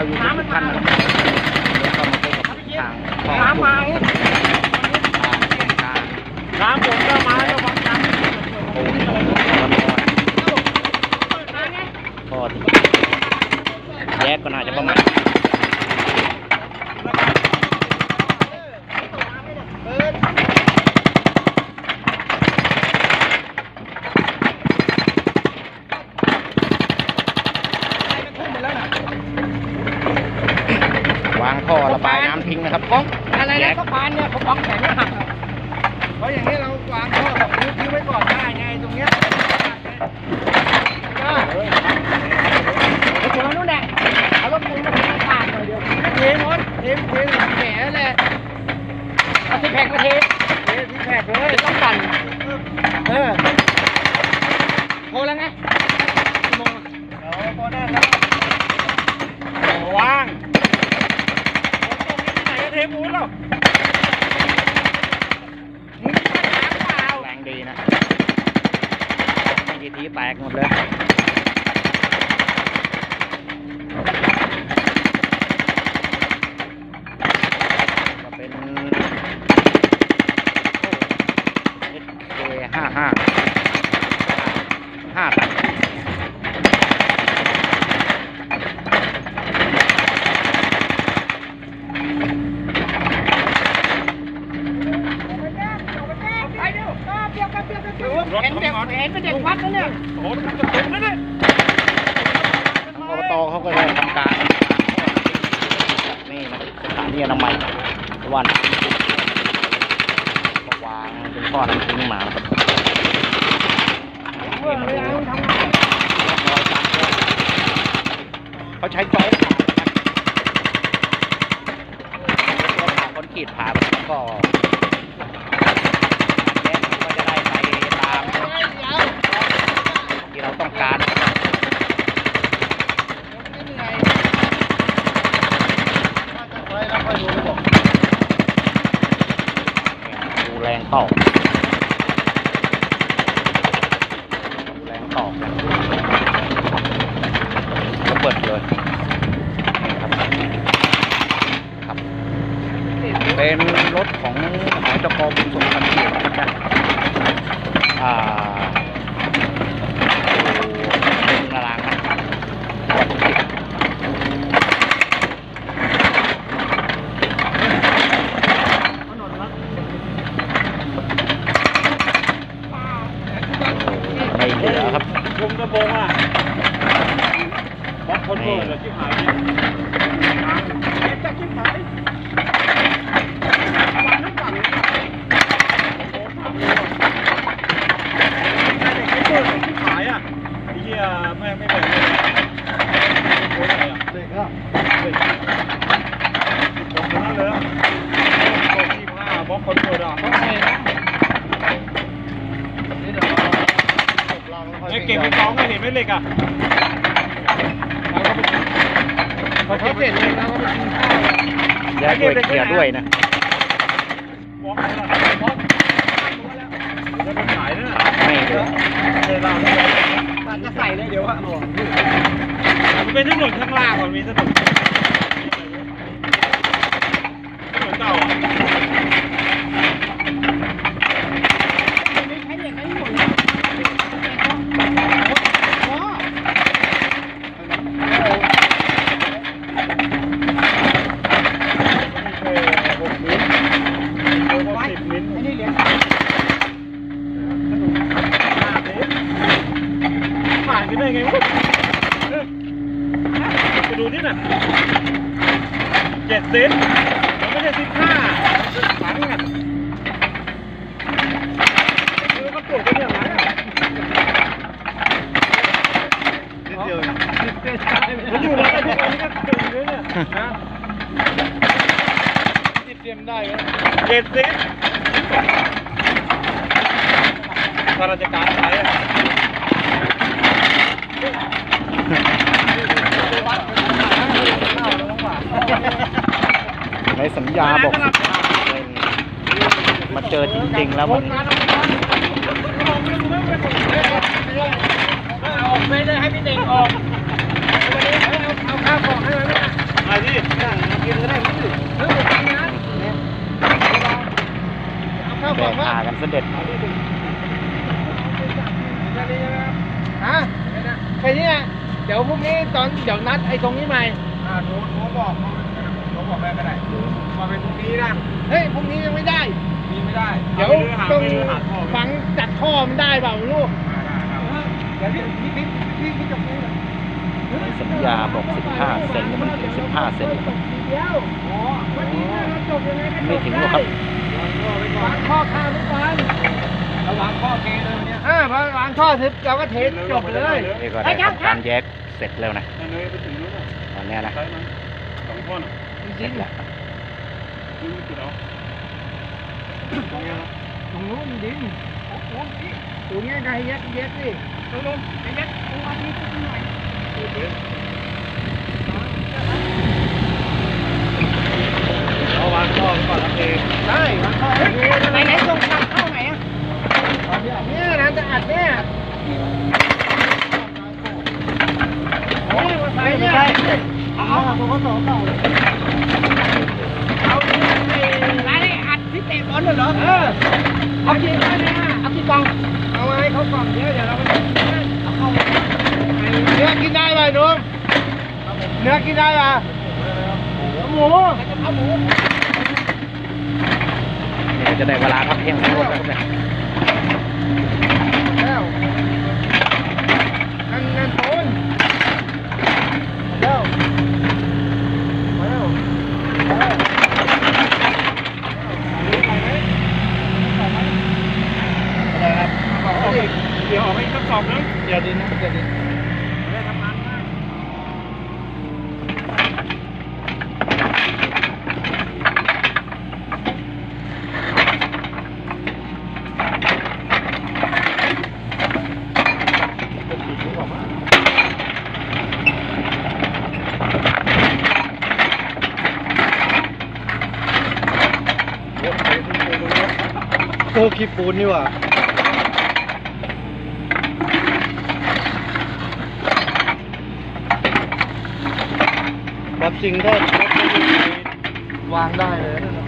าวอยู่ทุกท่านนะครับแล้วก็มาพบกับทางขอน้ำมาทางน้ำฝนก็มาแล้ววังน้ำโอ้ยพอดีแยกก็น่าจะประมาณวางท่อระบายน้ำทิ้งนะครับบ้องอะไรนะสะพานเนี่ยเขาบ้องแข็งไม่หักอะเพราะอย่างนี้เราวางท่อแบบนี้ทิ้งไว้ก่อนได้ไงตรงเนี้ยก็ไอ้คนนู้นแหละเอารถปูนมาเทผ่านหน่อยเดียวเทหมดเทเทแหมแหละเอาสิแพกมาเทเทที่แผกเลยต้องสั่น เออ โทรแล้วไงกี่โมงอะ เอาพอได้แล้ว ว่าง ไหนเทปูนหรอ มึงมีปัญหาเปล่า แรงดีนะไม่ กี่ทีแตกหมดเลย ก็เป็นเอห้าห้าห้าตันเห็ นเป็นเด็กวัดแล้วเนี่ยโอ้โหมันจะตกนั่นเลยทางอบตเขาก็ได้ทำการนี่นะสถานีอนามัยทุกวันก็วางเป็นก้อนน้ำทิ้งมาครับเพื่อนเลยเขาใช้จอยผ่าผ่าคนขีดผ่าแล้วก็แก๊สมันก็จะได้ไปตามที่เราต้องการดูแรง ตอกแรงตอกระเบิดเลยครับครับ เป็นรถของหอจกบุญสมพันธ์เกียรตินะครับอ่าเป็นตารางนะวัดสิบไม่เหลือครับ คุมกระโปรงอะบล็อกคนโดนเลยที่หายเนี่ยจะที่หายวันนั้นฝั่งนี้โอ้ถามเลยว่าไอ้เด็กที่เปิดที่หายอะไอ้เหี้ยแม่งไม่เปิดเลยโอ้ยอะไรอะเด็กอะเด็กผมนั้นเลยโต๊ะที่ห้าบล็อกคนโดนอะต้องเองนะไอ้เก็บไปกองไม่ เห็นไหมเหล็กอะเราก็ไปเขาเก็บเลยแล้วก็ไปกินข้าวแยกด้วยเกียร์ด้วยนะบล็อกเลยล่ะบล็อกจะไปขายนะไม่เหลือเลยเราเนี่ยตัดจะใส่เลยเดี๋ยวอะโอ้มันเป็นถนนข้างล่างมันมีถนนถนนเก่าอะ ไม่ใช้เด็กไม่หมดเลยอ๋อ เออหกมิ้นโอ้โหสิบมิ้น ไอ้นี่เหรียญ ผ่าน ไปได้ไงวะไปดูนี่น่ะเจ็ดเซนมันไม่ใช่สิบห้าถังอะเออก็ตรวจกันอย่างไรอะนิดเดียวมันอยู่แล้วไอ้พวกนี้ก็ตึงเลยเนี่ยนะติดเตรียมได้ไหมเจ็ดสิบข้าราชการไทยอะ ในสัญญาบอกมาเจอจริงๆแล้วมันออกไปเลยให้พี่เด็กออกเอาข้าวของให้มันมาที่นั่งกินก็ได้ม่ถึงเฮ้ยผมทำงานเนี่ยเอาเข้าแบบอกกว่าหากันเสด็จ ฮะแค่นี้นะเดี๋ยวพรุ่งนี้ตอนเดี๋ยวนัดไอ้ตรงนี้ใหม่อ่าโทรโทรบอกโทรบอกแม่ก็ได้มาเป็นพรุ่งนี้นะเฮ้ยพรุ่งนี้ยังไม่ได้ มีไม่ได้เดี๋ยวหาต้องไปเรือหาพ่อฟังจัดข้อมันได้เปล่าไม่รู้ได้ครับเดี๋ยวพี่พี่พี่พี่พี่จะพูดในสัญญาบอก15เซนมันถึง15เซนเดียวอ๋อวันนี้ถ้าเราจบยังไงก็จบไม่ถึงหรอกครับ วางข้อข้ามทุกวันระวังข้อเกเลยเนี่ยอ่าพอวางข้อเสร็จเราก็เทสจบเลย นี่ก็ได้ทำการแยก เสร็จแล้วนะนั่นเลยไปถึงนู้นน่ะตอนเนี้ยนะใช่มั้ยสองข้อน่ะเสร็จแล้วนี่ไม่ติดเอาตรงนี้นะตรงนู้นดินโอ้โหตรงนี้ไงแยกแยกสิตรงนู้นไอ้แยกตรงนี้ตรงนี้หน่อยเอาวางข้อไว้ก่อนแล้วเองได้วางข้อไหนไหนไหนตรงทางเข้าไหนอะเนี่ยนะจะอัดเนี่ยโอ้ยมาใส่เนี่ยเอา ผมก็ต่อเต่าเลยเอาร้านนี้อัดที่เตะบอลเหรอ เออ เอากี่กล่องเอากี่กล่อง เอาไว้เขากล่องเยอะเดี๋ยวเราไปเอาเข้าเนื้อกินได้ป่ะนุ่มเนื้อกินได้ป่ะหมูเอาหมูจะได้เวลาพักเที่ยงแล้วครับเนี่ย แล้วนั่นนั่นโอนแล้วมาแล้วมาแล้วอะไรครับบอกเขาดิ เดี๋ยวออกให้ สักสอบนึงเดี๋ยวดินะเดี๋ยวดิได้ทำงานง่ายโตขี้ปูนนี่หว่าแบบ จริงถ้าวางได้เลยนั่นน่ะ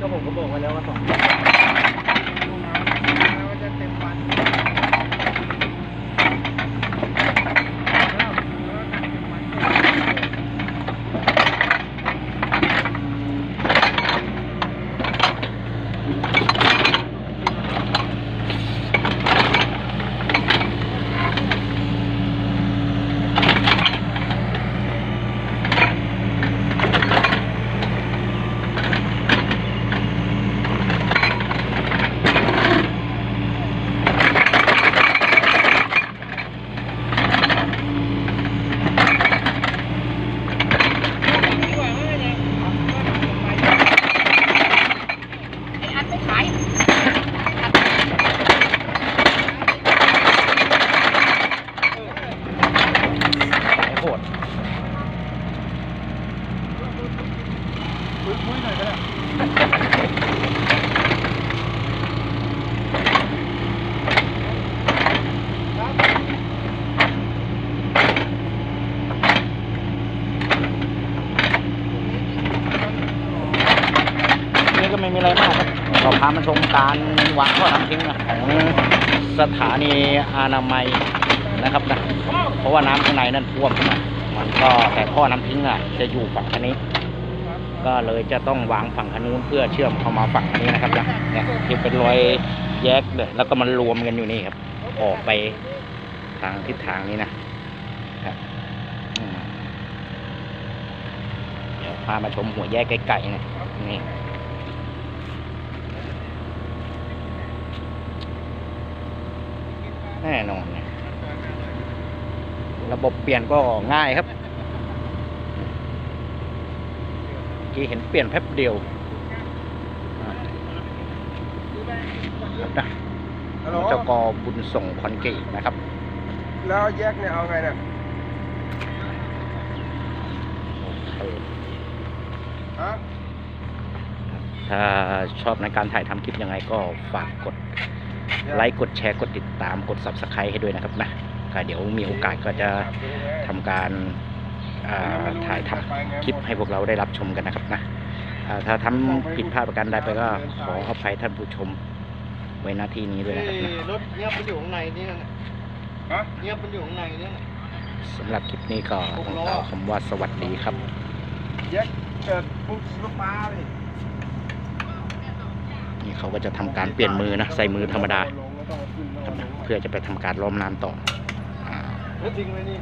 ก็ผมก็บอกไว้แล้วว่าสองจะเต็มวัน ไอ้โหด คุยหน่อยก็ได้ นี่ก็ไม่มีอะไรมากครับเราพามาชมการวางท่อน้ำทิ้งนะของสถานีอนามัยนะครับนะเพราะว่าน้ำข้างในนั่นท่วมนะมันก็แต่ท่อน้ำทิ้งอะจะอยู่ฝั่งคันนี้ ก็เลยจะต้องวางฝั่งคันนู้นเพื่อเชื่อมเข้ามาฝั่งคันนี้นะครับนะเนี่ยที่เป็นรอยแยกเลยแล้วก็มันรวมกันอยู่นี่ครับ ออกไปทางทิศทางนี้นะครับเดี๋ยวพามาชมหัวแยกไกลๆนะนี่ แน่นอนนะระบบเปลี่ยนก็ง่ายครับเมื่อกี้เห็นเปลี่ยนแป๊บเดียวอ่าครับนะฮัลโหลเจ้ากอบุญส่งคอนกรีตนะครับ แล้วแยกเนี่ยเอาไงเนี่ยโอเคฮะถ้าชอบในการถ่ายทำคลิปยังไงก็ฝากกด ไลค์กดแชร์กดติดตามกด subscribe ให้ด้วยนะครับนะก็เดี๋ยวมีโอกาสก็จะทำการอ่าถ่ายทำคลิปให้พวกเราได้รับชมกันนะครับนะอ่าถ้าทำผิดพลาดประการใดไปก็ขออภัยท่านผู้ชมไว้หน้าที่นี้ด้วยนะครับนะรถเงียบมันอยู่ข้างในนี่นะฮะเงียบมันอยู่ข้างในนี่นะสำหรับคลิปนี้ก็ต้องกล่าวคำว่าสวัสดีครับแยกเกิดปุ๊บลูกปลาเลย นี่เขาก็จะทำการเปลี่ยนมือนะใส่มือธรรมดา เพื่อจะไปทำการล้อมน้ำต่ออ่าแล้วทิ้งไว้นี่